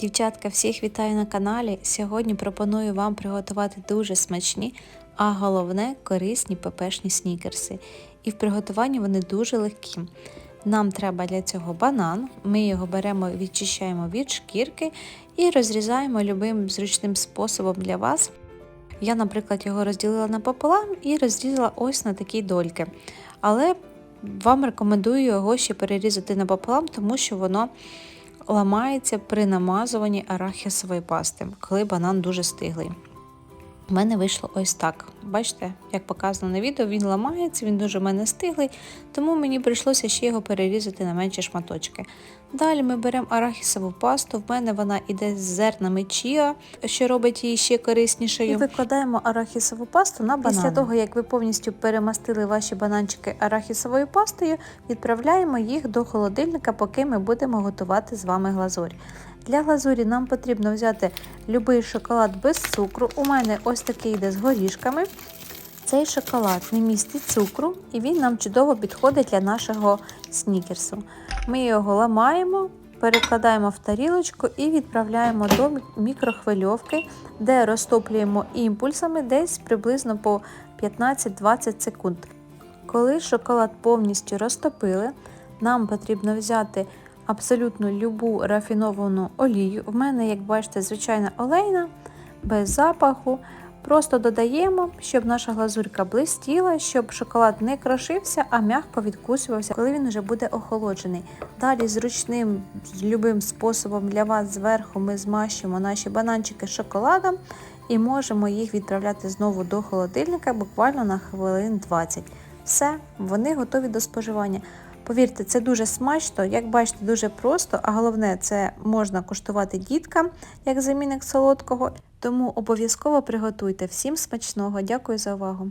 Дівчатка, всіх вітаю на каналі. Сьогодні пропоную вам приготувати дуже смачні, а головне корисні пепешні снікерси. І в приготуванні вони дуже легкі. Нам треба для цього банан. Ми його беремо, відчищаємо від шкірки і розрізаємо любим зручним способом для вас. Я, наприклад, його розділила напополам і розрізала ось на такі дольки. Але вам рекомендую його ще перерізати напополам, тому що воно ламається при намазуванні арахісової пасти, коли банан дуже стиглий. У мене вийшло ось так. Бачите, як показано на відео, він ламається, він дуже в мене стиглий, тому мені прийшлося ще його перерізати на менші шматочки. Далі ми беремо арахісову пасту, в мене вона йде з зернами чіа, що робить її ще кориснішою. І викладаємо арахісову пасту на банан. Після того, як ви повністю перемастили ваші бананчики арахісовою пастою, відправляємо їх до холодильника, поки ми будемо готувати з вами глазурь. Для глазурі нам потрібно взяти будь-який шоколад без цукру. У мене ось такий йде з горішками. Цей шоколад не містить цукру і він нам чудово підходить для нашого снікерсу. Ми його ламаємо, перекладаємо в тарілочку і відправляємо до мікрохвильовки, де розтоплюємо імпульсами десь приблизно по 15-20 секунд. Коли шоколад повністю розтопили, нам потрібно взяти абсолютно любу рафіновану олію. В мене, як бачите, звичайна олейна, без запаху. Просто додаємо, щоб наша глазурка блистіла, щоб шоколад не крошився, а м'яко відкусувався, коли він вже буде охолоджений. Далі зручним, любим способом для вас зверху ми змащуємо наші бананчики шоколадом і можемо їх відправляти знову до холодильника буквально на хвилин 20. Все, вони готові до споживання. Повірте, це дуже смачно, як бачите, дуже просто, а головне, це можна куштувати діткам як замінник солодкого. Тому обов'язково приготуйте. Всім смачного! Дякую за увагу!